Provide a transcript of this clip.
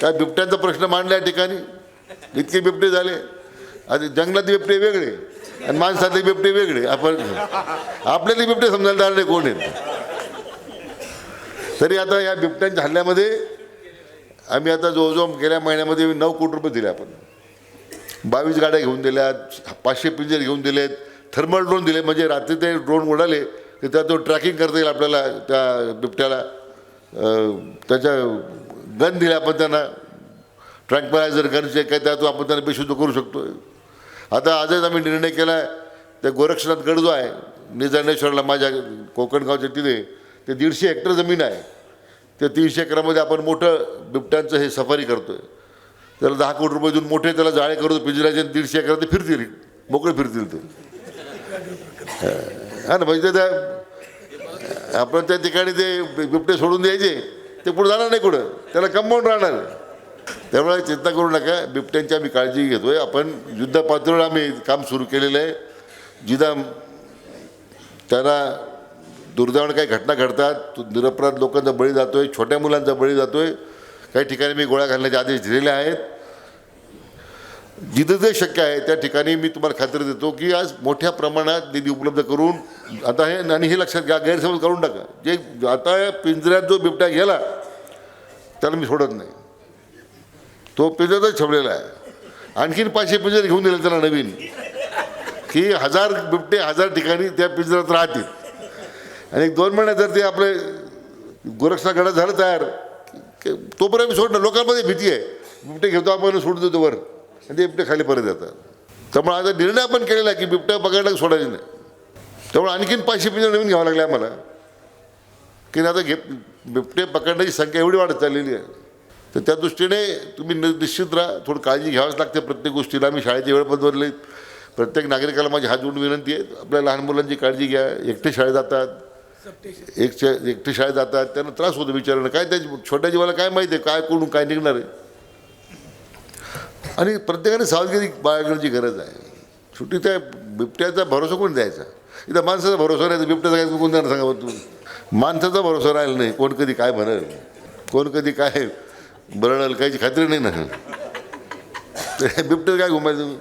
काय बिबट्यांचा प्रश्न मांडला या ठिकाणी? इतके बिबटे झाले. आता जंगलातले बिबटे वेगळे आणि माणसातले बिबटे वेगळे. आपण आपल्याला बिबटे समजायला तयार नाही कोण आहेत? तरी आता या बिबट्यांच्या हल्ल्यामध्ये आम्ही आता जवळजवळ गेल्या महिन्यामध्ये नऊ कोटी रुपये दिले आपण. बावीस गाड्या घेऊन दिल्यात पाचशे पिंजर घेऊन दिलेत थर्मल ड्रोन दिले. म्हणजे रात्री ते ड्रोन उडाले की त्या तो ट्रॅकिंग करता येईल आपल्याला त्या बिबट्याला. त्याच्या गन दिले आपण त्यांना. ट्रँक्पलायझर गनचे काय त्यातून आपण त्यांना बेशुद्ध करू शकतो आता आजच आम्ही निर्णय केला आहे त्या गोरक्षनाथ गड जो आहे निजानेश्वरला माझ्या कोकणगावच्या तिथे ते दीडशे हेक्टर जमीन आहे. ते तीनशे एकरामध्ये आपण मोठं बिबट्यांचं हे सफारी करतो आहे त्याला दहा कोटी रुपये देऊन मोठे त्याला जाळे करतो पिंजऱ्याचे दीडशे एकरात ते फिरतील. मोकळे फिरतील ते. हा ना म्हणजे त्या आपण त्या ठिकाणी ते बिबटे सोडून द्यायचे. ते पुढे जाणार नाही कुठं. त्याला कंपाऊंड राहणार. त्यामुळे चिंता करू नका. बिबट्यांची आम्ही काळजी घेतोय. आपण युद्ध पातळीवर आम्ही काम सुरू केलेलं आहे. जिथं त्यांना दुर्दैवाने काही घटना घडतात तो निरपराध लोकांचा बळी जातोय छोट्या मुलांचा बळी जातोय. काही ठिकाणी मी गोळ्या घालण्याचे आदेश दिलेले आहेत. जिथं जे शक्य आहे त्या ठिकाणी मी तुम्हाला खात्री देतो की आज मोठ्या प्रमाणात निधी उपलब्ध करून आता हे आणि हे लक्षात घ्या गैरसमज करून टाका. जे आता या पिंजऱ्यात जो बिबट्या गेला त्याला मी सोडत नाही. तो पिंजऱ्यातच ठेवलेला आहे. आणखीन पाचशे पिंजरे घेऊन दिले त्याला नवीन. की हजार बिबटे हजार ठिकाणी त्या पिंजऱ्यात राहतील. आणि एक दोन महिन्यात जर ते आपले गोरक्षनागडात झालं तयार तोपर्यंत मी सोडणार. लोकांमध्ये भीती आहे. बिबटे घेतो आपण सोडून देतो वर. आणि ते बिबटे खाली परत येतात. त्यामुळे आता निर्णय आपण केलेला आहे की बिबट्या पकडला सोडायचे नाही. त्यामुळे आणखीन पाचशे पिंजरे नवीन घ्यावं लागले आम्हाला. की आता घे बिबटे पकडण्याची संख्या एवढी वाढत चाललेली आहे. तर त्या दृष्टीने तुम्ही निश्चित राहा थोडी काळजी घ्यावीच लागते प्रत्येक गोष्टीला. आम्ही शाळेचे वेळ बदलले. प्रत्येक नागरिकाला माझी हात जोडून विनंती आहे आपल्या लहान मुलांची काळजी घ्या. एकटे शाळेत जातात. एक एकटे शाळेत जातात. त्यांना त्रास होतो विचारणं काय त्या छोट्या जीवाला काय माहिती आहे? काय कोण काय निघणार आहे? आणि प्रत्येकाने सावधगिरी बाळगण्याची गरज आहे. सुट्टी त्या बिबट्याचा भरोसा कोण द्यायचा? इथं माणसाचा भरोसा नाही तर बिबट्याचा काय कोण देणार सांगा तू माणसाचा भरोसा राहिला नाही कोण कधी काय म्हणेल? कोण कधी काय बरळल काहीची खात्री नाही ना. तर काय घुमायचं